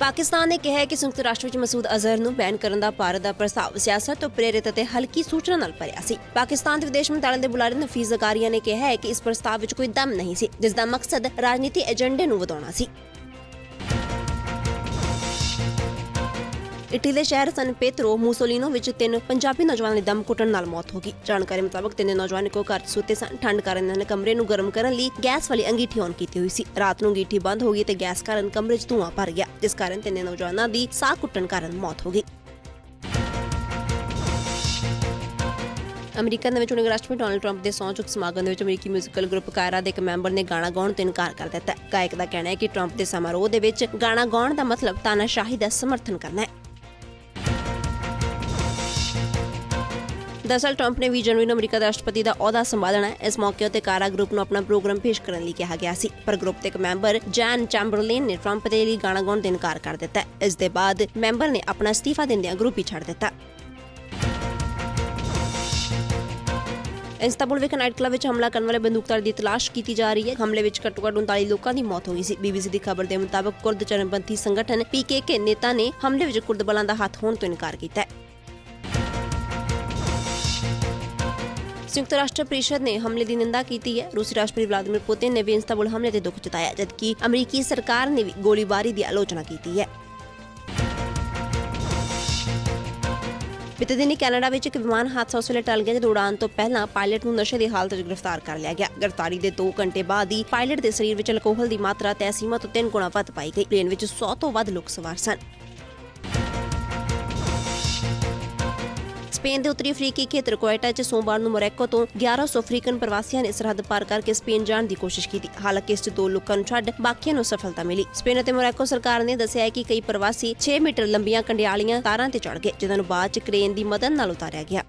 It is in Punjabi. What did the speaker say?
ਪਾਕਿਸਤਾਨ ਨੇ ਕਿਹਾ ਹੈ ਕਿ ਸੰਯੁਕਤ ਰਾਸ਼ਟਰ ਵਿੱਚ ਮਸੂਦ ਅਜ਼ਹਰ ਨੂੰ ਬੈਨ ਕਰਨ ਦਾ ਭਾਰਤ ਦਾ ਪ੍ਰਸਤਾਵ ਸਿਆਸਤ ਤੋਂ ਪ੍ਰੇਰਿਤ ਅਤੇ ਹਲਕੀ ਸੂਚਨਾ ਨਾਲ ਭਰਿਆ ਸੀ। ਪਾਕਿਸਤਾਨ ਦੇ ਵਿਦੇਸ਼ ਮੰਤਰਾਲੇ ਦੇ ਬੁਲਾਰੇ ਨਫੀਜ਼ ਜ਼ਕਾਰੀਆ ਨੇ ਕਿਹਾ ਹੈ ਕਿ ਇਸ ਪ੍ਰਸਤਾਵ ਵਿੱਚ ਕੋਈ ਦਮ ਨਹੀਂ ਸੀ, ਜਿਸ ਦਾ ਮਕਸਦ ਰਾਜਨੀਤੀ ਏਜੰਡੇ ਨੂੰ ਵਧਾਉਣਾ ਸੀ। ਇਟਲੀ ਦੇ ਸ਼ਹਿਰ ਸਨ ਪੇਤਰੋ ਮੂਸੋਲੀਨੋ ਵਿੱਚ ਤਿੰਨ ਪੰਜਾਬੀ ਨੌਜਵਾਨਾਂ ਦੀ ਦਮ ਘੁੱਟਣ ਨਾਲ ਮੌਤ ਹੋ ਗਈ। ਜਾਣਕਾਰੀ ਮੁਤਾਬਕ ਤਿੰਨੇ ਨੌਜਵਾਨ ਇੱਕੋ ਘਰ 'ਚ ਸੁੱਤੇ ਸਨ। ਠੰਡ ਕਾਰਨ ਇਹਨਾਂ ਨੇ ਕਮਰੇ ਨੂੰ ਗਰਮ ਕਰਨ ਲਈ ਗੈਸ ਵਾਲੀ ਅੰਗੀਠੀ ਔਨ ਕੀਤੀ ਹੋਈ ਸੀ। ਰਾਤ ਨੂੰ ਅੰਗੀਠੀ ਬੰਦ ਹੋ ਗਈ ਤੇ ਗੈਸ ਕਾਰਨ ਕਮਰੇ 'ਚ ਧੂੰਆਂ ਭਰ ਗਿਆ। ਜਿਸ ਕਾਰਨ ਤਿੰਨੇ ਨੌਜਵਾਨਾਂ ਦੀ ਸਾਹ ਘੁੱਟਣ ਕਾਰਨ ਮੌਤ ਹੋ ਗਈ। ਅਮਰੀਕਾ ਦੇ ਵਿੱਚ ਚੁਣੇ ਰਾਸ਼ਟਰਪਤੀ ਡੋਨਲਡ ਟਰੰਪ ਦੇ ਸਹੁੰ ਚੁੱਕ ਸਮਾਗਮ ਦੇ ਵਿੱਚ ਅਮਰੀਕੀ ਮਿਊਜ਼ੀਕਲ ਗਰੁੱਪ ਕਾਇਰਾ ਦੇ ਇੱਕ ਮੈਂਬਰ ਨੇ ਗਾਣਾ ਗਾਉਣ ਤੋਂ ਇਨਕਾਰ ਕਰ ਦਿੱਤਾ ਗਾਇਕ ਦਾ ਕਹਿਣਾ ਹੈ ਕਿ ਟਰੰਪ ਦੇ ਸਮਾਰੋਹ ਦੇ ਵਿੱਚ ਗਾਣਾ ਗਾਉਣ ਦਾ ਮਤਲਬ ਤਾਨਾਸ਼ਾਹੀ ਦਾ ਸਮਰਥਨ ਕਰਨਾ ਹੈ। ਦਰਅਸਲ ਟਰੰਪ ਨੇ 20 ਜਨਵਰੀ ਨੂੰ ਅਮਰੀਕਾ ਦੇ ਰਾਸ਼ਟਰਪਤੀ ਦਾ ਅਹੁਦਾ ਸੰਭਾਲਣਾ ਇਸ ਮੌਕੇ ਉੱਤੇ ਕਾਰਾ ਗਰੁੱਪ ਨੂੰ ਆਪਣਾ ਪ੍ਰੋਗਰਾਮ ਪੇਸ਼ ਕਰਨ ਲਈ ਕਿਹਾ ਗਿਆ ਸੀ। ਪਰ ਗਰੁੱਪ ਦੇ ਇੱਕ ਮੈਂਬਰ, ਜੈਨ ਚੈਂਬਰਲੇਨ ਨੇ ਟਰੰਪ ਦੇ ਲਈ ਗਾਣਾ ਗਾਉਣ ਤੋਂ ਇਨਕਾਰ ਕਰ ਦਿੱਤਾ। ਇਸ ਦੇ ਬਾਅਦ ਮੈਂਬਰ ਨੇ ਆਪਣਾ ਅਸਤੀਫਾ ਦਿੰਦਿਆਂ ਗਰੁੱਪ ਹੀ ਛੱਡ ਦਿੱਤਾ। ਇਸਤਾਂਬੁਲ ਵਿਖੇ ਨਾਈਟ ਕਲੱਬ ਵਿੱਚ ਹਮਲਾ ਕਰਨ ਵਾਲੇ ਬੰਦੂਕਧਾਰੀ ਦੀ ਤਲਾਸ਼ ਕੀਤੀ ਜਾ ਰਹੀ ਹੈ। ਹਮਲੇ ਵਿੱਚ ਘੱਟੋ-ਘੱਟ 39 ਲੋਕਾਂ ਦੀ ਮੌਤ ਹੋ ਗਈ ਸੀ। ਬੀਬੀਸੀ ਦੀ ਖਬਰ ਦੇ ਮੁਤਾਬਕ ਕੁਰਦ ਚਰਮਪੰਥੀ ਸੰਗਠਨ ਪੀਕੇਕੇ ਨੇਤਾ ਨੇ ਹਮਲੇ ਵਿੱਚ ਕੁਰਦ ਬਲਾਂ ਦਾ ਹੱਥ ਹੋਣ ਤੋਂ ਇਨਕਾਰ ਕੀਤਾ ਹੈ। ਸੰਯੁਕਤ ਰਾਸ਼ਟਰ ਪਰਿਸ਼ਦ ਨੇ ਹਮਲੇ ਦੀ ਨਿੰਦਾ ਕੀਤੀ ਹੈ ਰੂਸੀ ਰਾਸ਼ਟਰਪਤੀ ਵਲਾਦੀਮੀਰ ਪੁਤਿਨ ਨੇ ਵੀ ਇਸਤਾਂਬੁਲ ਹਮਲੇ ਤੇ ਦੁੱਖ ਜਤਾਇਆ ਜਦਕਿ ਅਮਰੀਕੀ ਸਰਕਾਰ ਨੇ ਵੀ ਗੋਲੀਬਾਰੀ ਦੀ ਆਲੋਚਨਾ ਕੀਤੀ ਹੈ ਬੀਤੇ ਦਿਨੀ ਕੈਨੇਡਾ ਵਿੱਚ ਇੱਕ ਵਿਮਾਨ ਹਾਦਸਾ ਉਸ ਵੇਲੇ ਟਲ ਗਿਆ ਜਦੋਂ ਉਡਾਨ ਤੋਂ ਪਹਿਲਾਂ ਪਾਇਲਟ ਨੂੰ ਨਸ਼ੇ ਦੀ ਹਾਲਤ ਵਿੱਚ ਗ੍ਰਿਫਤਾਰ ਕਰ ਲਿਆ ਗਿਆ ਗ੍ਰਿਫਤਾਰੀ ਦੇ 2 ਘੰਟੇ ਬਾਅਦ ਹੀ ਪਾਇਲਟ ਦੇ ਸਰੀਰ ਵਿੱਚ ਅਲਕੋਹਲ ਦੀ ਮਾਤਰਾ ਤੈਅ ਸੀਮਾ ਤੋਂ 3 ਗੁਣਾ ਵੱਧ ਪਾਈ ਗਈ ਪਲੇਨ ਵਿੱਚ 100 ਤੋਂ ਵੱਧ ਲੋਕ ਸਵਾਰ ਸਨ ਸਪੇਨ ਦੇ ਉੱਤਰੀ ਅਫਰੀਕੀ ਖੇਤਰ ਕੁਇਟਾ 'ਚ ਸੋਮਵਾਰ ਨੂੰ ਮੋਰੈਕੋ ਤੋਂ 1100 ਅਫਰੀਕਨ ਪ੍ਰਵਾਸੀਆਂ ਨੇ ਸਰਹੱਦ ਪਾਰ ਕਰਕੇ ਸਪੇਨ ਜਾਣ ਦੀ ਕੋਸ਼ਿਸ਼ ਕੀਤੀ। ਹਾਲਾਂਕਿ ਇਸ 'ਚ ਦੋ ਲੋਕਾਂ ਨੂੰ ਛੱਡ ਬਾਕੀਆਂ ਨੂੰ ਸਫਲਤਾ ਮਿਲੀ। ਸਪੇਨ ਅਤੇ ਮੋਰੈਕੋ ਸਰਕਾਰ ਨੇ ਦੱਸਿਆ ਹੈ ਕਿ ਕਈ ਪ੍ਰਵਾਸੀ 6 ਮੀਟਰ ਲੰਬੀਆਂ ਕੰਡਿਆਲੀਆਂ ਤਾਰਾਂ ਤੇ ਚੜ੍ਹ ਗਏ, ਜਿਨ੍ਹਾਂ ਨੂੰ ਬਾਅਦ 'ਚ ਕ੍ਰੇਨ ਦੀ ਮਦਦ ਨਾਲ ਉਤਾਰਿਆ ਗਿਆ।